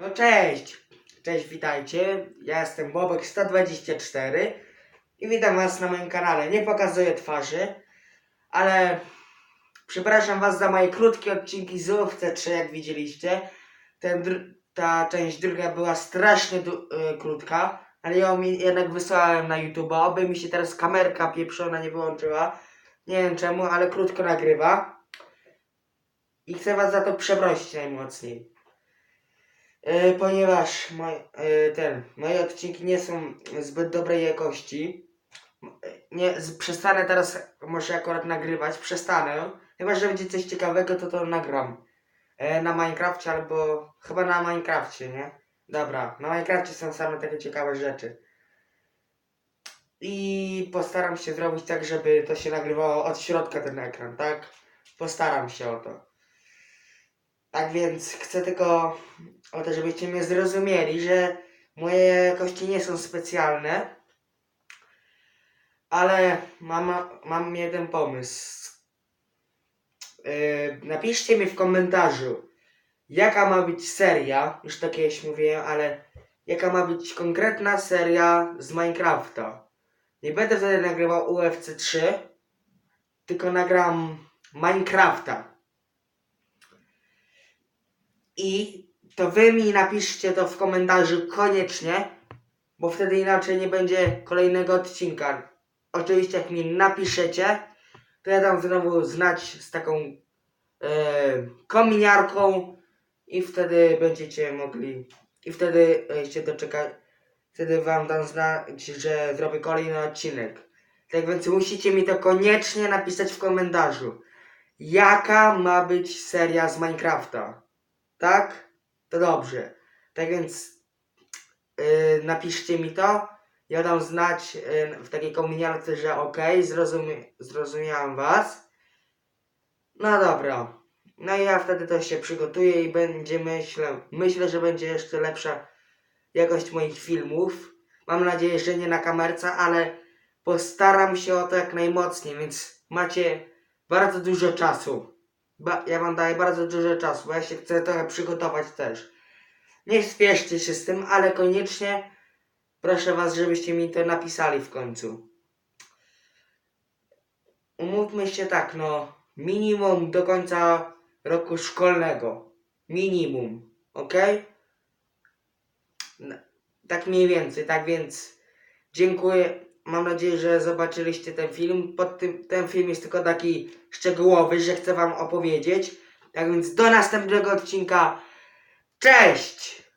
No cześć! Cześć, witajcie. Ja jestem Bobek124 i witam was na moim kanale. Nie pokazuję twarzy, ale przepraszam was za moje krótkie odcinki z UFC 3, jak widzieliście. Ten, ta część druga była strasznie y, krótka, ale ją jednak wysłałem na YouTube. Oby mi się teraz kamerka pieprzona nie wyłączyła. Nie wiem czemu, ale krótko nagrywa. I chcę was za to przeprosić najmocniej. E, ponieważ moj, e, ten, moje odcinki nie są zbyt dobrej jakości. E, Nie, przestanę teraz może akurat nagrywać, przestanę. Chyba, że będzie coś ciekawego, to to nagram. Na Minecrafcie albo chyba na Minecrafcie, nie? Dobra, na Minecrafcie są same takie ciekawe rzeczy. I postaram się zrobić tak, żeby to się nagrywało od środka ten ekran, tak? Postaram się o to. Tak więc chcę tylko o to, żebyście mnie zrozumieli, że moje jakości nie są specjalne, ale mam, mam jeden pomysł. Yy, napiszcie mi w komentarzu, jaka ma być seria, już to kiedyś mówiłem, ale jaka ma być konkretna seria z Minecrafta. Nie będę wtedy nagrywał UFC 3, tylko nagram Minecrafta. I to wy mi napiszcie to w komentarzu koniecznie, bo wtedy inaczej nie będzie kolejnego odcinka. Oczywiście jak mi napiszecie, to ja dam znowu znać z taką e, kominiarką i wtedy będziecie mogli i wtedy e, się doczekać, wtedy wam dam znać, że zrobię kolejny odcinek. Tak więc musicie mi to koniecznie napisać w komentarzu. Jaka ma być seria z Minecrafta? Tak? To dobrze. Tak więc yy, napiszcie mi to. Ja dam znać yy, w takiej kominiarce, że ok, zrozumie, zrozumiałem was. No dobra. No i ja wtedy to się przygotuję i będzie myślę, myślę, że będzie jeszcze lepsza jakość moich filmów. Mam nadzieję, że nie na kamerce, ale postaram się o to jak najmocniej, więc macie bardzo dużo czasu. Ba- ja wam daję bardzo dużo czasu, bo ja się chcę trochę przygotować też. Nie spieszcie się z tym, ale koniecznie proszę was, żebyście mi to napisali w końcu. Umówmy się tak, no, minimum do końca roku szkolnego. Minimum, ok? No, tak mniej więcej, tak więc dziękuję. Mam nadzieję, że zobaczyliście ten film. Pod tym, ten film jest tylko taki szczegółowy, że chcę wam opowiedzieć. Tak więc do następnego odcinka. Cześć!